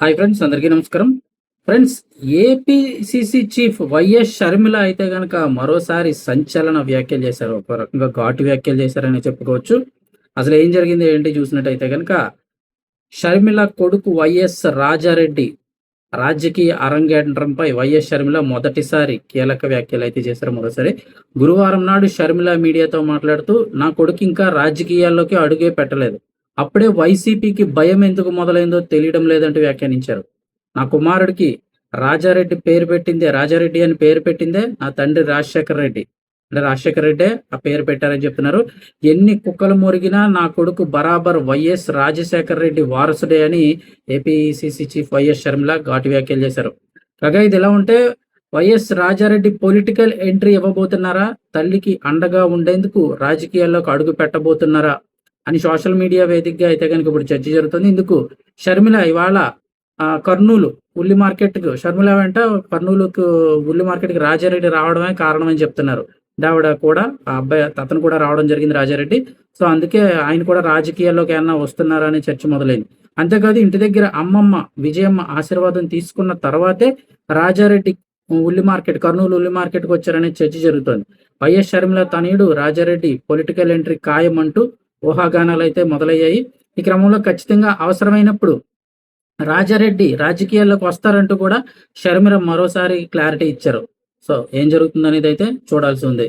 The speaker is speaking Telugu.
హాయ్ ఫ్రెండ్స్ అందరికీ నమస్కారం. Friends APCC chief YS Sharmila అయితే కనుక మరోసారి సంచలన వ్యాఖ్యలు చేశారు. ఒక రకంగా ఘాటు వ్యాఖ్యలు చేశారని చెప్పుకోవచ్చు. అసలు ఏం జరిగింది ఏంటి చూసినట్టయితే కనుక షర్మిల కొడుకు వైఎస్ రాజారెడ్డి రాజకీయ అరంగేట్రంపై వైఎస్ షర్మిల మొదటిసారి కీలక వ్యాఖ్యలు అయితే చేశారు మరోసారి. గురువారం నాడు షర్మిల మీడియాతో మాట్లాడుతూ నా కొడుకు ఇంకా రాజకీయాల్లోకి అడుగే పెట్టలేదు. అప్పుడే వైసీపీకి భయం ఎందుకు మొదలైందో తెలియడం లేదంటూ వ్యాఖ్యానించారు. నా కుమారుడికి రాజారెడ్డి పేరు పెట్టిందే రాజారెడ్డి అని పేరు పెట్టిందే నా తండ్రి రాజశేఖర రెడ్డి. అంటే రాజశేఖర రెడ్డే ఆ పేరు పెట్టారని చెప్తున్నారు. ఎన్ని కుక్కలు మురిగినా నా కొడుకు బరాబర్ వైఎస్ రాజశేఖర రెడ్డి వారసుడే అని ఏపీసీసీ చీఫ్ వైఎస్ షర్మిల ఘాటు వ్యాఖ్యలు చేశారు. కాగా ఇది ఎలా ఉంటే వైఎస్ రాజారెడ్డి పొలిటికల్ ఎంట్రీ ఇవ్వబోతున్నారా? తల్లికి అండగా ఉండేందుకు రాజకీయాల్లోకి అడుగు పెట్టబోతున్నారా? అని సోషల్ మీడియా వేదికగా అయితే కనుక ఇప్పుడు చర్చ జరుగుతుంది. ఇందుకు షర్మిల ఇవాళ కర్నూలు ఉల్లి మార్కెట్కు షర్మిల వెంట కర్నూలుకు ఉల్లి మార్కెట్కి రాజారెడ్డి రావడమే కారణం అని చెప్తున్నారు దావిడ కూడా ఆ అబ్బాయి అతను కూడా రావడం జరిగింది రాజారెడ్డి. సో అందుకే ఆయన కూడా రాజకీయాల్లోకి ఏమన్నా వస్తున్నారా అనే చర్చ మొదలైంది. అంతేకాదు ఇంటి దగ్గర అమ్మమ్మ విజయమ్మ ఆశీర్వాదం తీసుకున్న తర్వాతే రాజారెడ్డి ఉల్లి మార్కెట్ కర్నూలు ఉల్లి మార్కెట్కి వచ్చారనే చర్చ జరుగుతోంది. వైఎస్ షర్మిల తనయుడు రాజారెడ్డి పొలిటికల్ ఎంట్రీ ఖాయం అంటూ ఊహాగానాలు అయితే మొదలయ్యాయి. ఈ క్రమంలో ఖచ్చితంగా అవసరమైనప్పుడు రాజారెడ్డి రాజకీయాల్లోకి వస్తారంటూ కూడా షర్మిల మరోసారి క్లారిటీ ఇచ్చారు. సో ఏం జరుగుతుందనేది అయితే చూడాల్సి ఉంది.